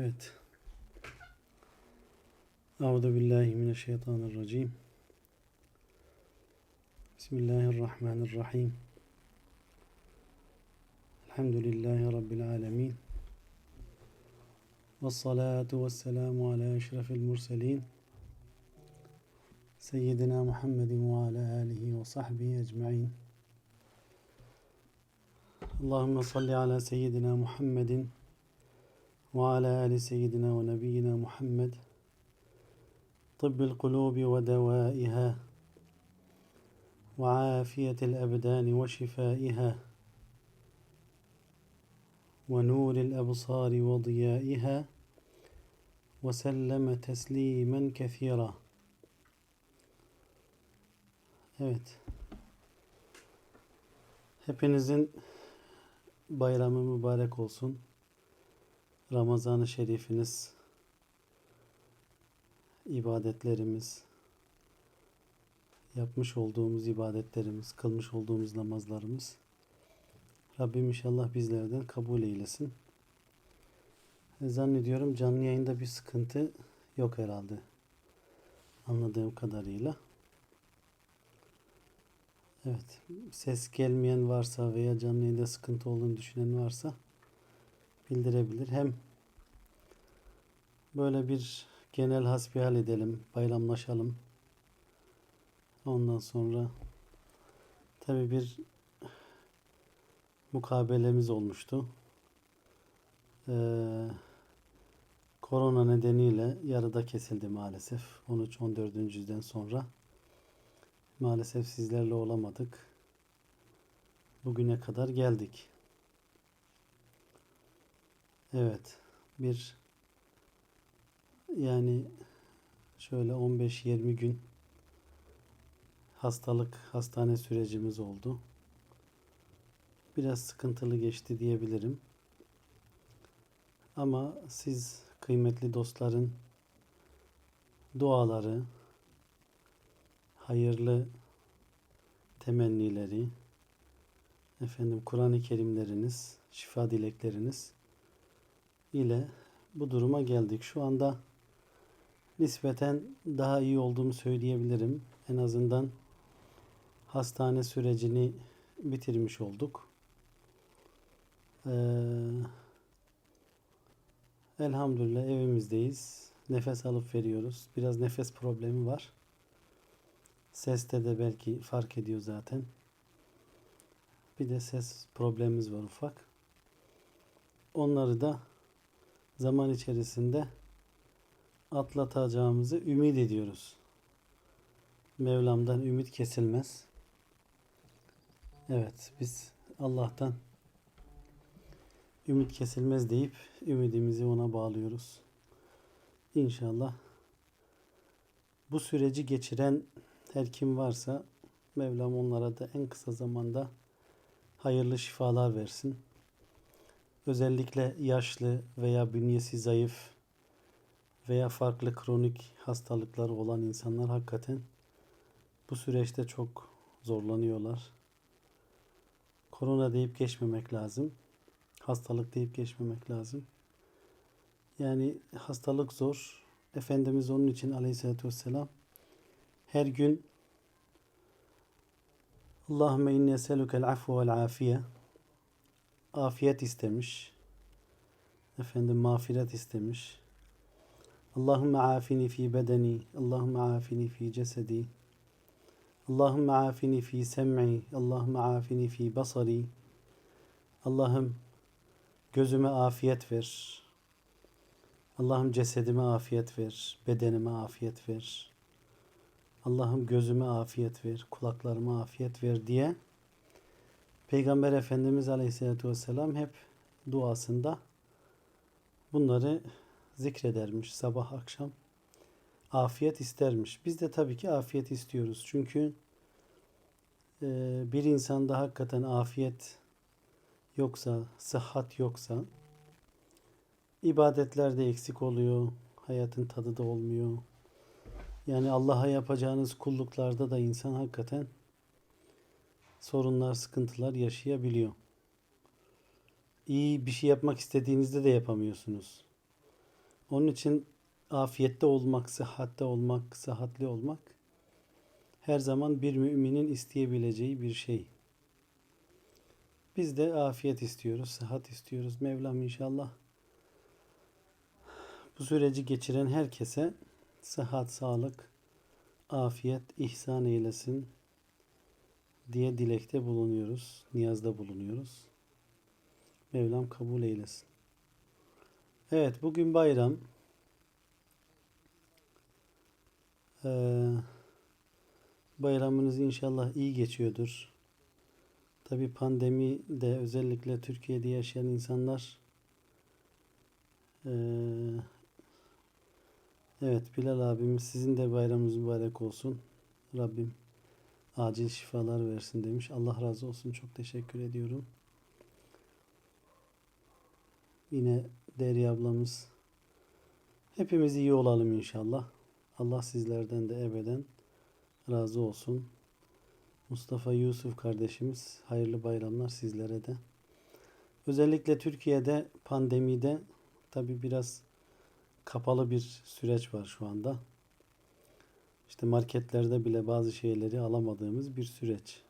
Evet. Euzu billahi mineşşeytanirracim. Bismillahirrahmanirrahim. Elhamdülillahi rabbil alamin. Ves salatu vesselamu ala eşrefil murselin. Seyyidina Muhammedin ve ala alihi ve sahbihi ecmaîn. Allahumme salli ala seyyidina Muhammedin وعلى آل سيدنا ونبينا محمد طب القلوب ودوائها وعافية الأبدان وشفائها ونور الأبصار وضيائها وسلم تسليما كثيرا Evet. Hepinizin bayramı mübarek olsun. Ramazan-ı Şerifiniz, ibadetlerimiz, yapmış olduğumuz ibadetlerimiz, kılmış olduğumuz namazlarımız Rabbim inşallah bizlerden kabul eylesin. Zannediyorum canlı yayında bir sıkıntı yok herhalde. Anladığım kadarıyla. Evet, ses gelmeyen varsa veya canlı yayında sıkıntı olduğunu düşünen varsa bildirebilir. Hem böyle bir genel hasbihal edelim, bayramlaşalım. Ondan sonra tabi bir mukabelemiz olmuştu. Ee, korona nedeniyle yarıda kesildi maalesef. 13-14. yüzyıldan sonra. Maalesef sizlerle olamadık. Bugüne kadar geldik. Evet. Bir yani şöyle 15-20 gün hastalık, hastane sürecimiz oldu. Biraz sıkıntılı geçti diyebilirim. Ama siz kıymetli dostların duaları, hayırlı temennileri, efendim Kur'an-ı Kerimleriniz, şifa dilekleriniz ile bu duruma geldik. Şu anda nispeten daha iyi olduğumu söyleyebilirim. En azından hastane sürecini bitirmiş olduk. Ee, elhamdülillah evimizdeyiz. Nefes alıp veriyoruz. Biraz nefes problemi var. Seste de belki fark ediyor zaten. Bir de ses problemimiz var ufak. Onları da zaman içerisinde atlatacağımızı ümit ediyoruz. Mevlam'dan ümit kesilmez. Evet, biz Allah'tan ümit kesilmez deyip ümidimizi ona bağlıyoruz. İnşallah bu süreci geçiren her kim varsa Mevlam onlara da en kısa zamanda hayırlı şifalar versin. Özellikle yaşlı veya bünyesi zayıf veya farklı kronik hastalıkları olan insanlar hakikaten bu süreçte çok zorlanıyorlar. Korona deyip geçmemek lazım. Hastalık deyip geçmemek lazım. Yani hastalık zor. Efendimiz onun için aleyhissalatü vesselam her gün Allahümme inni eselukel afvu vel afiye afiyet istemiş. Efendim mağfiret istemiş. Allahümme afini fi bedeni, Allahümme afini fi cesedi, Allahümme afini fi sem'i, Allahümme afini fi basari. Allah'ım gözüme afiyet ver. Allah'ım cesedime afiyet ver, bedenime afiyet ver. Allah'ım gözüme afiyet ver, kulaklarıma afiyet ver diye Peygamber Efendimiz Aleyhisselatü Vesselam hep duasında bunları zikredermiş sabah akşam. Afiyet istermiş. Biz de tabii ki afiyet istiyoruz. Çünkü e, bir insanda hakikaten afiyet yoksa, sıhhat yoksa ibadetlerde eksik oluyor, hayatın tadı da olmuyor. Yani Allah'a yapacağınız kulluklarda da insan hakikaten sorunlar, sıkıntılar yaşayabiliyor. İyi bir şey yapmak istediğinizde de yapamıyorsunuz. Onun için afiyette olmak, sıhhatte olmak, sıhhatli olmak her zaman bir müminin isteyebileceği bir şey. Biz de afiyet istiyoruz, sıhhat istiyoruz. Mevlam inşallah bu süreci geçiren herkese sıhhat, sağlık, afiyet ihsan eylesin diye dilekte bulunuyoruz, niyazda bulunuyoruz. Mevlam kabul eylesin. Evet, bugün bayram. Ee, bayramınız inşallah iyi geçiyordur. Tabi pandemi de özellikle Türkiye'de yaşayan insanlar ee, evet Bilal abimiz sizin de bayramınız mübarek olsun. Rabbim acil şifalar versin demiş. Allah razı olsun. Çok teşekkür ediyorum. Yine Derya ablamız hepimiz iyi olalım inşallah. Allah sizlerden de ebeden razı olsun. Mustafa Yusuf kardeşimiz hayırlı bayramlar sizlere de. Özellikle Türkiye'de pandemide tabi biraz kapalı bir süreç var şu anda. İşte marketlerde bile bazı şeyleri alamadığımız bir süreç.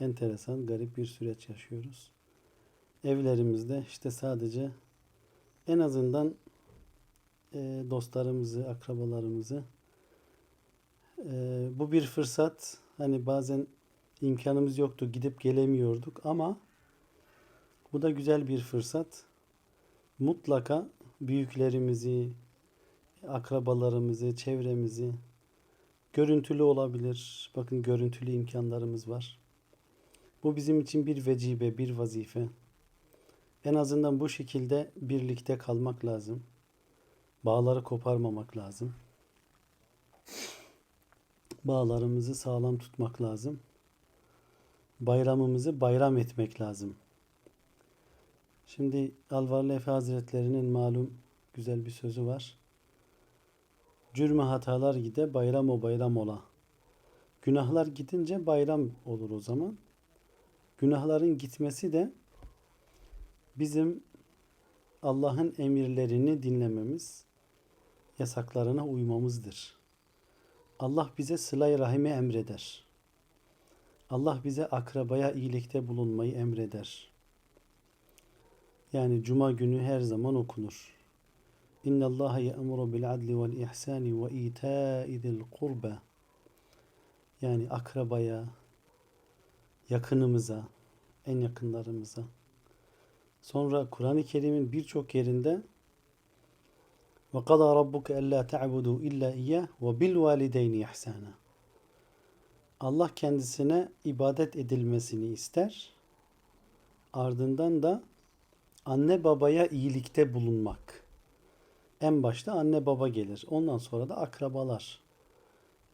Enteresan, garip bir süreç yaşıyoruz. Evlerimizde işte sadece en azından e, dostlarımızı, akrabalarımızı e, bu bir fırsat. Hani bazen imkanımız yoktu, gidip gelemiyorduk ama bu da güzel bir fırsat. Mutlaka büyüklerimizi, akrabalarımızı, çevremizi görüntülü olabilir. Bakın görüntülü imkanlarımız var. Bu bizim için bir vecibe, bir vazife. En azından bu şekilde birlikte kalmak lazım. Bağları koparmamak lazım. Bağlarımızı sağlam tutmak lazım. Bayramımızı bayram etmek lazım. Şimdi Alvarlı Efe Hazretleri'nin malum güzel bir sözü var. Cürme hatalar gide bayram o bayram ola. Günahlar gidince bayram olur o zaman. Günahların gitmesi de bizim Allah'ın emirlerini dinlememiz, yasaklarına uymamızdır. Allah bize sıla-i rahimi emreder. Allah bize akrabaya iyilikte bulunmayı emreder. Yani cuma günü her zaman okunur. Bil adli vel ihsani ve ita'i zil kurba. Yani akrabaya, yakınımıza, en yakınlarımıza. Sonra Kur'an-ı Kerim'in birçok yerinde ve qada rabbuke alla ta'budu illa iyyah ve bil valideyni ihsana. Allah kendisine ibadet edilmesini ister. Ardından da anne babaya iyilikte bulunmak. En başta anne baba gelir. Ondan sonra da akrabalar.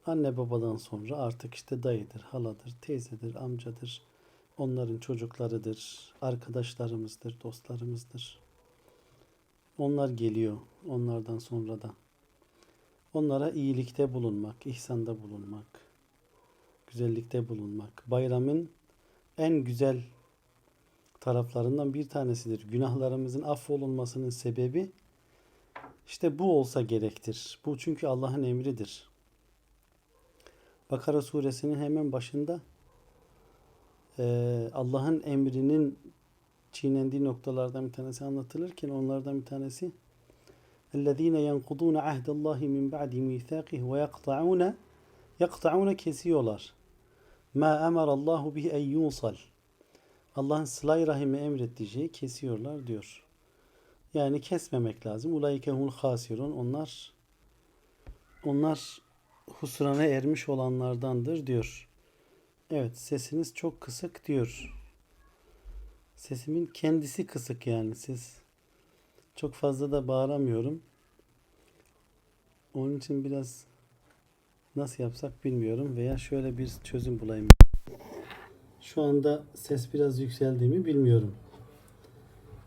Anne babadan sonra artık işte dayıdır, haladır, teyzedir, amcadır. Onların çocuklarıdır, arkadaşlarımızdır, dostlarımızdır. Onlar geliyor onlardan sonra da. Onlara iyilikte bulunmak, ihsanda bulunmak, güzellikte bulunmak. Bayramın en güzel taraflarından bir tanesidir. Günahlarımızın affolunmasının sebebi işte bu olsa gerektir. Bu çünkü Allah'ın emridir. Bakara suresinin hemen başında e, Allah'ın emrinin çiğnendiği noktalardan bir tanesi anlatılırken onlardan bir tanesi اَلَّذ۪ينَ يَنْقُضُونَ عَهْدَ اللّٰهِ مِنْ بَعْدِ مِيثَاقِهِ وَيَقْطَعُونَ يَقْطَعُونَ kesiyorlar. مَا اَمَرَ اللّٰهُ بِهِ اَنْ يُوصَلْ Allah'ın sıla rahimi emrettiği şeyi kesiyorlar diyor. Yani kesmemek lazım. Ulaike hul hasirun. Onlar onlar husrana ermiş olanlardandır diyor. Evet sesiniz çok kısık diyor. Sesimin kendisi kısık yani ses. Çok fazla da bağıramıyorum. Onun için biraz nasıl yapsak bilmiyorum veya şöyle bir çözüm bulayım. Şu anda ses biraz yükseldi mi bilmiyorum.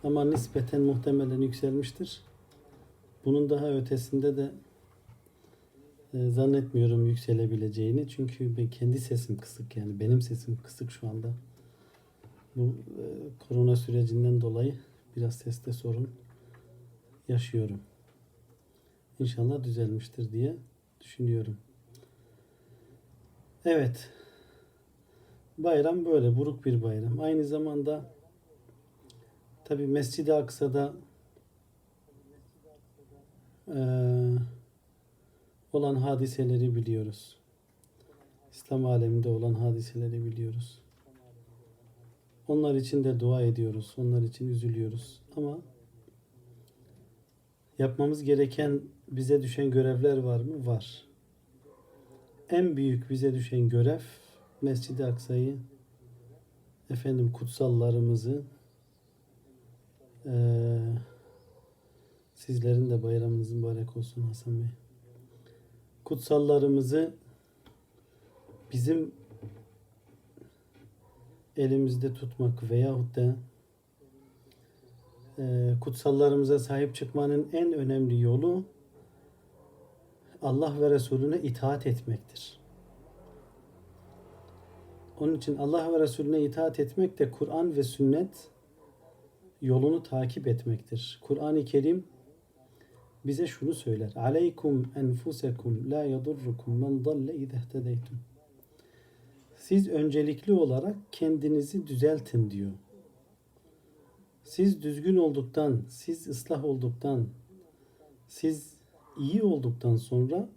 Ama nispeten muhtemelen yükselmiştir. Bunun daha ötesinde de e, zannetmiyorum yükselebileceğini. Çünkü ben kendi sesim kısık yani benim sesim kısık şu anda. Bu e, korona sürecinden dolayı biraz seste sorun yaşıyorum. İnşallah düzelmiştir diye düşünüyorum. Evet. Bayram böyle buruk bir bayram. Aynı zamanda tabi Mescid-i Aksa'da eee, olan hadiseleri biliyoruz. İslam aleminde olan hadiseleri biliyoruz. Onlar için de dua ediyoruz. Onlar için üzülüyoruz. Ama yapmamız gereken bize düşen görevler var mı? Var. En büyük bize düşen görev Mescid-i Aksa'yı efendim kutsallarımızı eee, sizlerin de bayramınız mübarek olsun Hasan Bey. Kutsallarımızı bizim elimizde tutmak veyahut da e, kutsallarımıza sahip çıkmanın en önemli yolu Allah ve Resulüne itaat etmektir. Onun için Allah ve Resulüne itaat etmek de Kur'an ve sünnet yolunu takip etmektir. Kur'an-ı Kerim bize şunu söyler. Aleykum enfusekum la yadurrukum men dalle idehtedeytum. Siz öncelikli olarak kendinizi düzeltin diyor. Siz düzgün olduktan, siz ıslah olduktan, siz iyi olduktan sonra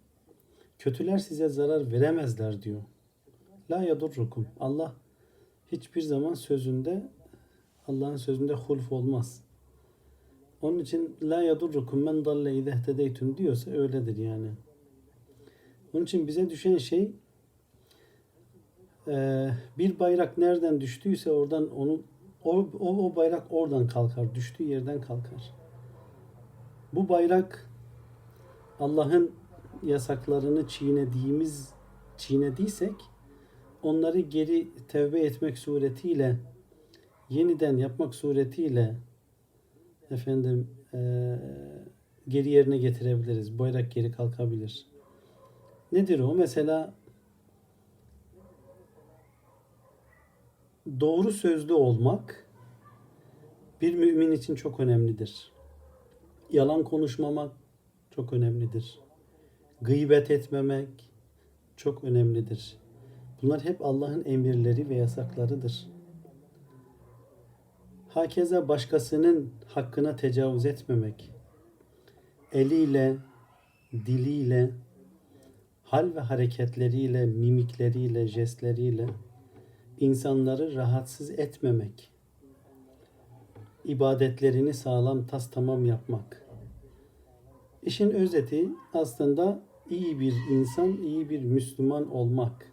kötüler size zarar veremezler diyor. La yadurrukum. Allah hiçbir zaman sözünde Allah'ın sözünde hulf olmaz. Onun için la yadurrukum men dalle idehtedeytum diyorsa öyledir yani. Onun için bize düşen şey eee, bir bayrak nereden düştüyse oradan onu o, o, o bayrak oradan kalkar. Düştüğü yerden kalkar. Bu bayrak Allah'ın yasaklarını çiğnediğimiz çiğnediysek onları geri tevbe etmek suretiyle yeniden yapmak suretiyle efendim eee, geri yerine getirebiliriz. Bayrak geri kalkabilir. Nedir o? Mesela doğru sözlü olmak bir mümin için çok önemlidir. Yalan konuşmamak çok önemlidir. Gıybet etmemek çok önemlidir. Bunlar hep Allah'ın emirleri ve yasaklarıdır. Hakeza başkasının hakkına tecavüz etmemek, eliyle, diliyle, hal ve hareketleriyle, mimikleriyle, jestleriyle insanları rahatsız etmemek, ibadetlerini sağlam tas tamam yapmak. İşin özeti aslında iyi bir insan, iyi bir Müslüman olmak.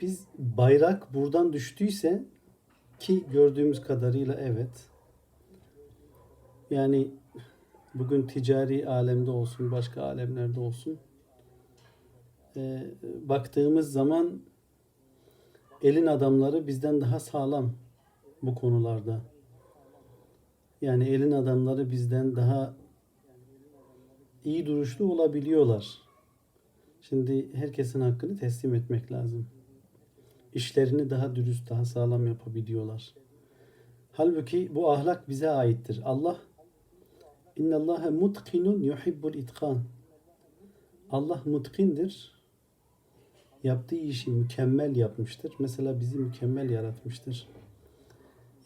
Biz bayrak buradan düştüyse ki gördüğümüz kadarıyla evet. Yani bugün ticari alemde olsun, başka alemlerde olsun. e, baktığımız zaman elin adamları bizden daha sağlam bu konularda. Yani elin adamları bizden daha iyi duruşlu olabiliyorlar. Şimdi herkesin hakkını teslim etmek lazım. İşlerini daha dürüst, daha sağlam yapabiliyorlar. Halbuki bu ahlak bize aittir. Allah İnna Allahe mutkinun yuhibbul itkan. Allah mutkindir. Yaptığı işi mükemmel yapmıştır. Mesela bizi mükemmel yaratmıştır.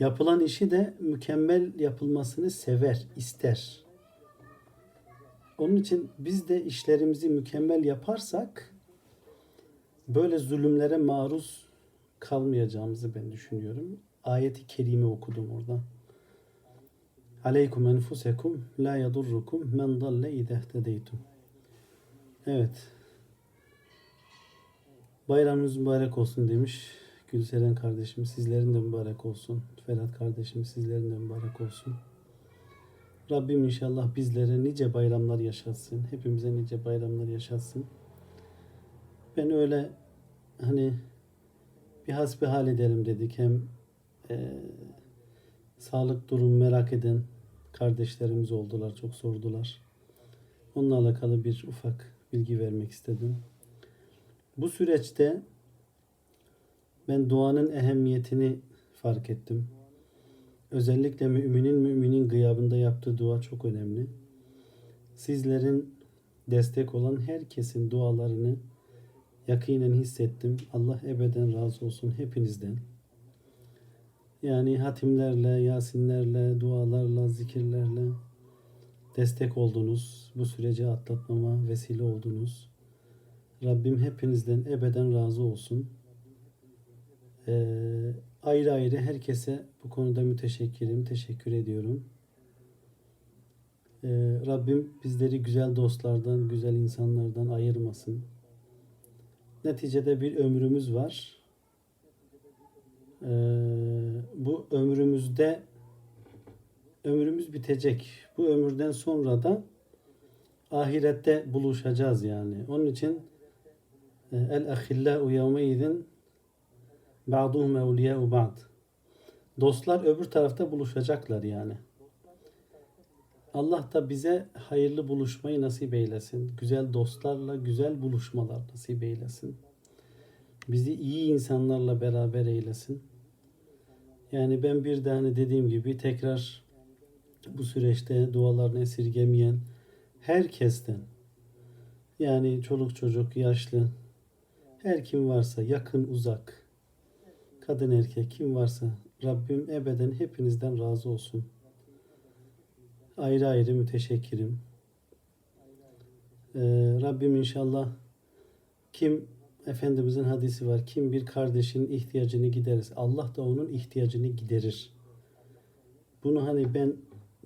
Yapılan işi de mükemmel yapılmasını sever, ister. Onun için biz de işlerimizi mükemmel yaparsak böyle zulümlere maruz kalmayacağımızı ben düşünüyorum. Ayeti kerime okudum orada. Aleykum enfusekum la yadurrukum men dalle idehtedeytum. Evet. Bayramınız mübarek olsun demiş Gülseren kardeşim. Sizlerin de mübarek olsun. Ferhat kardeşim sizlerin de mübarek olsun. Rabbim inşallah bizlere nice bayramlar yaşatsın. Hepimize nice bayramlar yaşatsın. Ben öyle hani bir hasbihal edelim dedik. Hem e, sağlık durumu merak eden kardeşlerimiz oldular. Çok sordular. Onunla alakalı bir ufak bilgi vermek istedim. Bu süreçte ben duanın ehemmiyetini fark ettim. Özellikle müminin müminin gıyabında yaptığı dua çok önemli. Sizlerin destek olan herkesin dualarını yakinen hissettim. Allah ebeden razı olsun hepinizden. Yani hatimlerle, yasinlerle, dualarla, zikirlerle destek oldunuz. Bu süreci atlatmama vesile oldunuz. Rabbim hepinizden ebeden razı olsun. Ee, ayrı ayrı herkese bu konuda müteşekkirim, teşekkür ediyorum. Ee, Rabbim bizleri güzel dostlardan, güzel insanlardan ayırmasın. Neticede bir ömrümüz var. Ee, bu ömrümüzde ömrümüz bitecek. Bu ömürden sonra da ahirette buluşacağız yani. Onun için e, el ahillau yevme idin ba'duhum evliya'u ba'd. Dostlar öbür tarafta buluşacaklar yani. Allah da bize hayırlı buluşmayı nasip eylesin. Güzel dostlarla güzel buluşmalar nasip eylesin. Bizi iyi insanlarla beraber eylesin. Yani ben bir de hani dediğim gibi tekrar bu süreçte dualarını esirgemeyen herkesten yani çoluk çocuk, yaşlı her kim varsa yakın uzak kadın erkek kim varsa Rabbim ebeden hepinizden razı olsun. Ayrı ayrı müteşekkirim. Ee, Rabbim inşallah kim Efendimizin hadisi var. Kim bir kardeşinin ihtiyacını giderirse Allah da onun ihtiyacını giderir. Bunu hani ben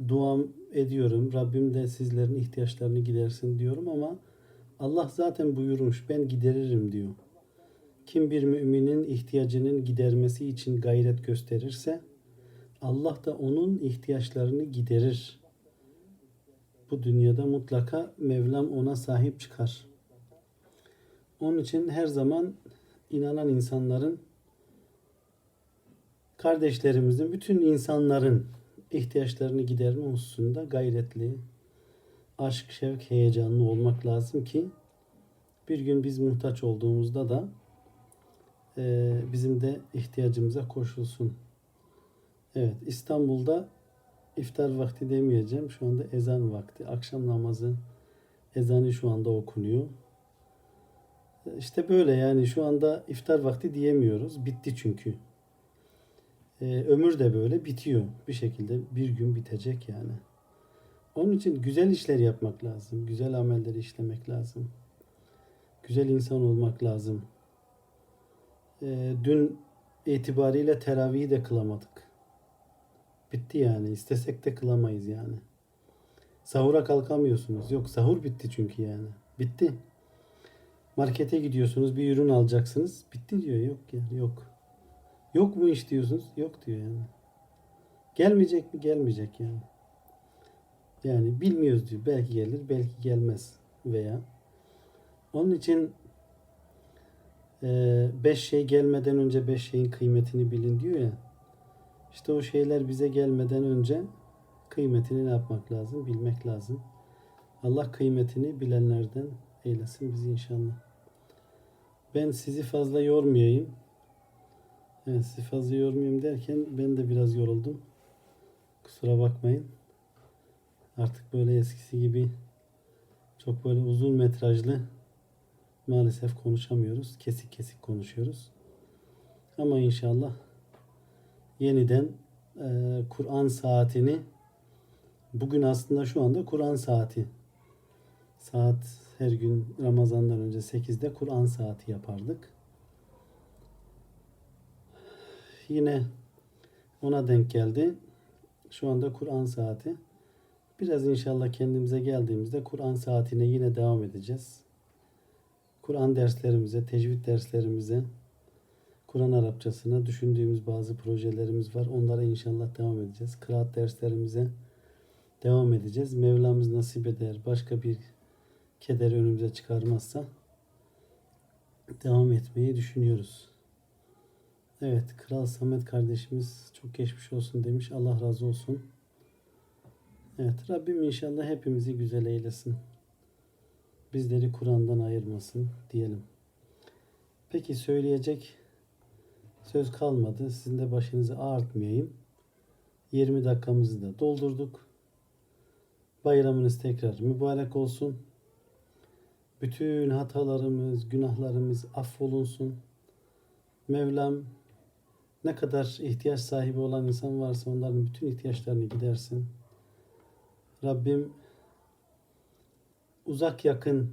duam ediyorum. Rabbim de sizlerin ihtiyaçlarını gidersin diyorum ama Allah zaten buyurmuş ben gideririm diyor. Kim bir müminin ihtiyacının gidermesi için gayret gösterirse Allah da onun ihtiyaçlarını giderir. Bu dünyada mutlaka Mevlam ona sahip çıkar. Onun için her zaman inanan insanların kardeşlerimizin, bütün insanların ihtiyaçlarını giderme hususunda gayretli, aşk, şevk, heyecanlı olmak lazım ki bir gün biz muhtaç olduğumuzda da e, bizim de ihtiyacımıza koşulsun. Evet, İstanbul'da iftar vakti demeyeceğim. Şu anda ezan vakti. Akşam namazı ezanı şu anda okunuyor. İşte böyle yani şu anda iftar vakti diyemiyoruz. Bitti çünkü. Ee, ömür de böyle bitiyor. Bir şekilde bir gün bitecek yani. Onun için güzel işler yapmak lazım. Güzel amelleri işlemek lazım. Güzel insan olmak lazım. Ee, dün itibariyle teravihi de kılamadık. Bitti yani. İstesek de kılamayız yani. Sahura kalkamıyorsunuz. Yok sahur bitti çünkü yani. Bitti. Markete gidiyorsunuz bir ürün alacaksınız. Bitti diyor. Yok yani yok. Yok mu iş diyorsunuz? Yok diyor yani. Gelmeyecek mi? Gelmeyecek yani. Yani bilmiyoruz diyor. Belki gelir, belki gelmez veya. Onun için beş şey gelmeden önce beş şeyin kıymetini bilin diyor ya. İşte o şeyler bize gelmeden önce kıymetini ne yapmak lazım? Bilmek lazım. Allah kıymetini bilenlerden eylesin bizi inşallah. Ben sizi fazla yormayayım. Evet, sizi fazla yormayayım derken ben de biraz yoruldum. Kusura bakmayın. Artık böyle eskisi gibi çok böyle uzun metrajlı maalesef konuşamıyoruz. Kesik kesik konuşuyoruz. Ama inşallah yeniden e, Kur'an saatini bugün aslında şu anda Kur'an saati saat her gün Ramazan'dan önce 8'de Kur'an saati yapardık. Yine ona denk geldi. Şu anda Kur'an saati. Biraz inşallah kendimize geldiğimizde Kur'an saatine yine devam edeceğiz. Kur'an derslerimize, tecvid derslerimize, Kur'an Arapçasına düşündüğümüz bazı projelerimiz var. Onlara inşallah devam edeceğiz. Kıraat derslerimize devam edeceğiz. Mevlamız nasip eder. Başka bir keder önümüze çıkarmazsa devam etmeyi düşünüyoruz. Evet, Kral Samet kardeşimiz çok geçmiş olsun demiş. Allah razı olsun. Evet, Rabbim inşallah hepimizi güzel eylesin. Bizleri Kur'an'dan ayırmasın diyelim. Peki söyleyecek söz kalmadı. Sizin de başınızı ağartmayayım. 20 dakikamızı da doldurduk. Bayramınız tekrar mübarek olsun. Bütün hatalarımız, günahlarımız affolunsun. Mevlam ne kadar ihtiyaç sahibi olan insan varsa onların bütün ihtiyaçlarını gidersin. Rabbim uzak yakın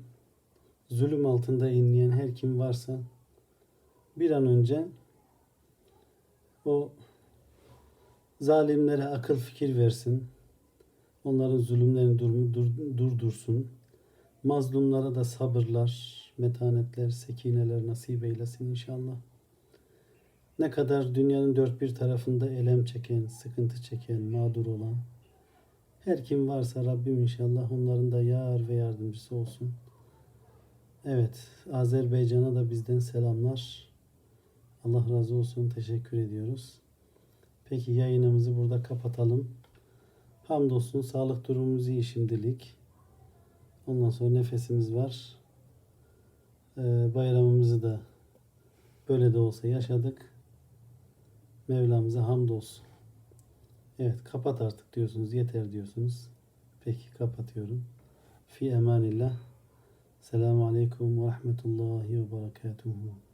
zulüm altında inleyen her kim varsa bir an önce o zalimlere akıl fikir versin. Onların zulümlerini dur, dur- durdursun. Mazlumlara da sabırlar, metanetler, sekineler nasip eylesin inşallah. Ne kadar dünyanın dört bir tarafında elem çeken, sıkıntı çeken, mağdur olan her kim varsa Rabbim inşallah onların da yar ve yardımcısı olsun. Evet, Azerbaycan'a da bizden selamlar. Allah razı olsun. Teşekkür ediyoruz. Peki yayınımızı burada kapatalım. Hamdolsun sağlık durumumuz iyi şimdilik. Ondan sonra nefesimiz var. Ee, bayramımızı da böyle de olsa yaşadık. Mevlamıza hamdolsun. Evet kapat artık diyorsunuz. Yeter diyorsunuz. Peki kapatıyorum. Fi emanillah. Selamun Aleyküm ve Rahmetullahi ve Berekatuhu.